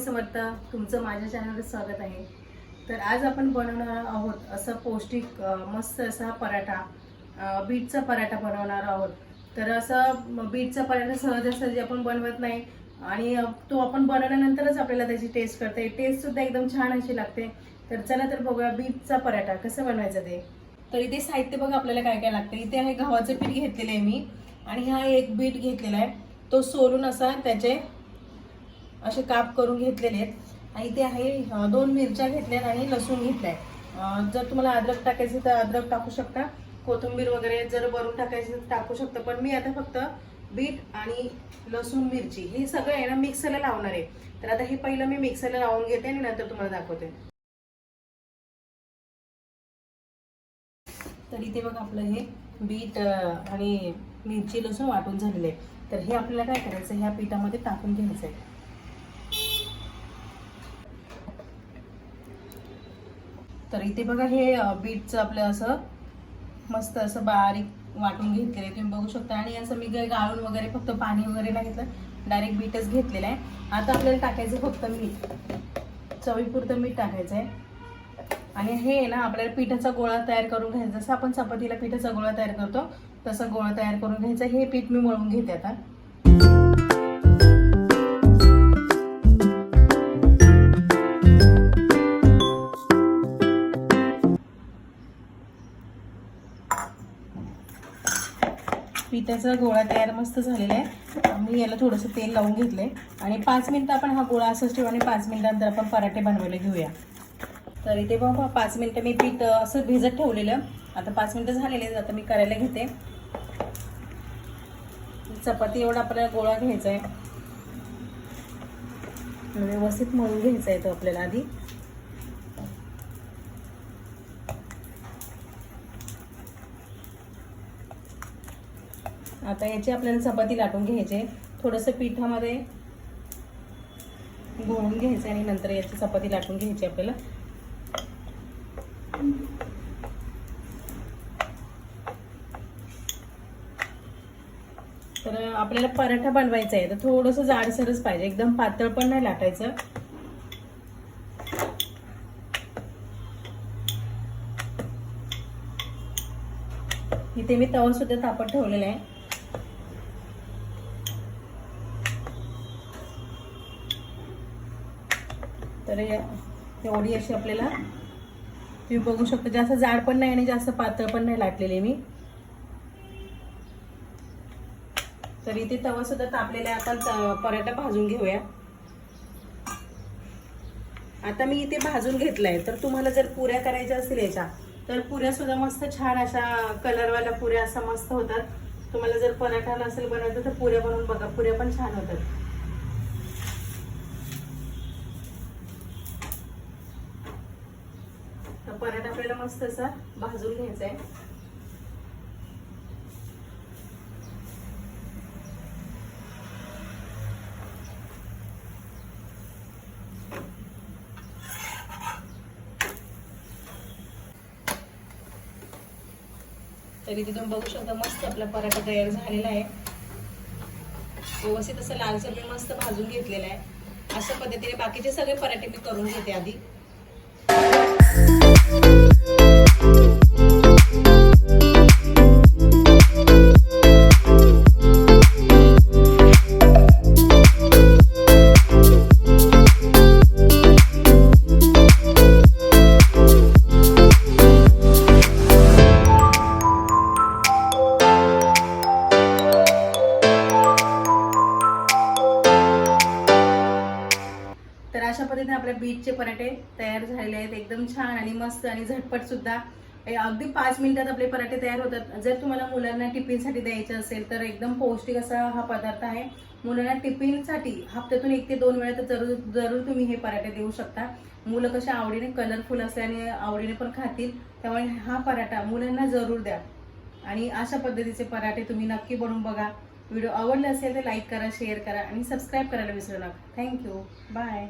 समर्थ तुमचं माझ्या चॅनलवर स्वागत आहे. तर आज आपण बनवणार आहोत असं पौष्टिक मस्त असा पराठा बीटचा पराठा बनवणार आहोत. तर असं बीटचा पराठा सहजासहजी आपण बनवत नाही आणि तो आपण बनवल्यानंतरच आपल्याला त्याची टेस्ट करता येईल टेस्ट सुद्धा एकदम छान अशी लागते. तर चला तर बघूया बीटचा पराठा कसं बनवायचं ते. तर इथे साहित्य बघा आपल्याला काय काय लागतं. इथे आहे गव्हाचं पीठ घेतलेलं आहे मी आणि हा एक बीट घेतलेला आहे. तो सोलून असा त्याचे असे काप करून घेतलेले आहेत. आणि इथे आहे दोन मिरच्या घेतल्यात आणि लसूण घेतलाय. जर तुम्हाला अद्रक टाकायचे तर अद्रक टाकू शकता. कोथिंबीर वगैरे जर भरून टाकायची तर टाकू शकता. पण मी आता फक्त बीट आणि लसूण मिरची हे सगळं आहे ना मिक्सरला लावणार आहे. तर आता हे पहिलं मी मिक्सरला लावून घेते आणि नंतर तुम्हाला दाखवते. तर इथे बघ आपलं हे बीट आणि मिरची लसूण वाटून झालेलं आहे. तर हे आपल्याला काय करायचं ह्या पिठामध्ये टाकून घ्यायचं आहे. तर इथे बघा हे बीटचं आपलं असं मस्त असं बारीक वाटून घेतलेलं आहे. तुम्ही बघू शकता. आणि असं मी काही गाळून वगैरे फक्त पाणी वगैरे नाही घेतलं. डायरेक्ट बीटच घेतलेलं आहे. आता आपल्याला टाकायचं फक्त मीठ. चवीपुरतं मीठ टाकायचं आहे आणि हे आहे ना आपल्याला पिठाचा गोळा तयार करून घ्यायचा. जसं आपण चपातीला पिठाचा गोळा तयार करतो तसा गोळा तयार करून घ्यायचा. हे पीठ मी मळून घेते आता. पिठाचा गोळा तयार मस्त झालेला आहे. मी याला थोडंसं तेल लावून घेतलं आहे आणि पाच मिनटं आपण हा गोळा असंच ठेवू आणि पाच मिनटानंतर आपण पराठे बनवायला घेऊया. तर इथे बघा पाच मिनटं मी पीठ असं भिजत ठेवलेलं. आता पाच मिनटं झालेले आहेत आता मी करायला घेते. चपाती एवढा आपल्याला गोळा घ्यायचा आहे. व्यवस्थित मळून घ्यायचा आहे तो आपल्याला आधी. आता याची आपल्याला चपाती लाटून घ्यायची. थोडंसं पिठामध्ये घोळून घ्यायचं आणि नंतर याची चपाती लाटून घ्यायची आपल्याला. तर आपल्याला पराठा बनवायचा आहे. तर थोडंसं जाडसरच पाहिजे. एकदम पातळ पण नाही लाटायचं. इथे मी तवा सुद्धा तापत ठेवलेला आहे. तर एवढी अशी आपल्याला तुम्ही बघू शकता. जास्त जाड पण नाही आणि जास्त पातळ पण नाही लाटलेली मी. तर इथे तवा सुद्धा तापलेला आहे. आपण पराठा भाजून घेऊया. आता मी इथे भाजून घेतलाय. तर तुम्हाला जर पुऱ्या करायच्या असतील याच्या तर पुऱ्या सुद्धा मस्त छान अशा कलरवाल्या पुऱ्या असा मस्त होतात. तुम्हाला जर पराठा नसेल बनवायचं तर पुऱ्या बनवून बघा. पुऱ्या पण छान होतात. पराठा आपल्याला मस्त असा भाजून घ्यायचा आहे तरी तिथून बघू शकता मस्त आपला पराठा तयार झालेला आहे. व्यवस्थित असं लालसर मी मस्त भाजून घेतलेला आहे. अशा पद्धतीने बाकीचे सगळे पराठे मी करून घेते आधी. पद्धतीने आपल्या बीटचे पराठे तयार झालेले आहेत. एकदम छान आणि मस्त आणि झटपट सुद्धा. हे अगदी पाच मिनिटात आपले पराठे तयार होतात. जर तुम्हाला मुलांना टिफिनसाठी द्यायचे असेल तर एकदम पौष्टिक असा हा पदार्थ आहे. मुलांना टिफिनसाठी हप्त्यातून एक ते दोन वेळा तर जरूर जरूर तुम्ही हे पराठे देऊ शकता. मुलं कशा आवडीने कलरफुल असल्याने आवडीने पण खातील त्यामुळे हा पराठा मुलांना जरूर द्या. आणि अशा पद्धतीचे पराठे तुम्ही नक्की बनवून बघा. व्हिडिओ आवडले असेल तर लाईक करा शेअर करा आणि सबस्क्राईब करायला विसरू नका. Thank you bye